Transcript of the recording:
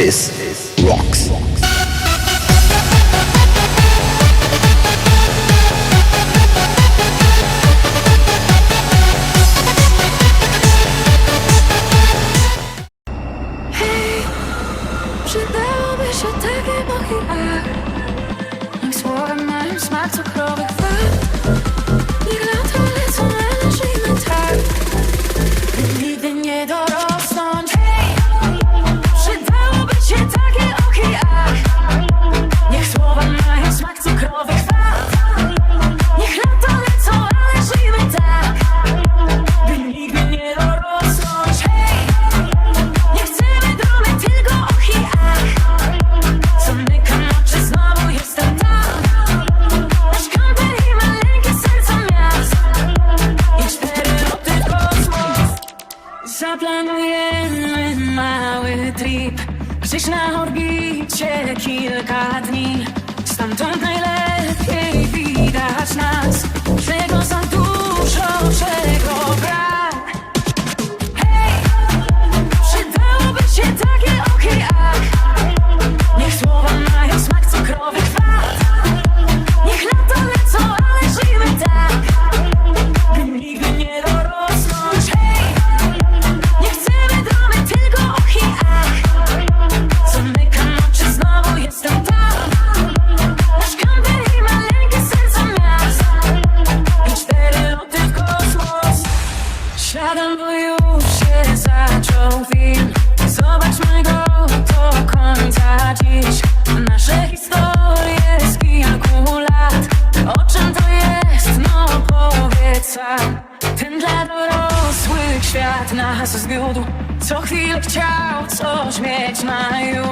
This rocks. Hej, przydałoby się takie moje Niech słowem mają smak cukrowych Ja planuję mały trip. Gdzieś na orbicie kilka dni. Stamtąd dziś Nasze historie z kilku lat O czym to jest? No powiedz Ten dla dorosłych świat nas zwiódł. Co chwilę chciał coś mieć na już.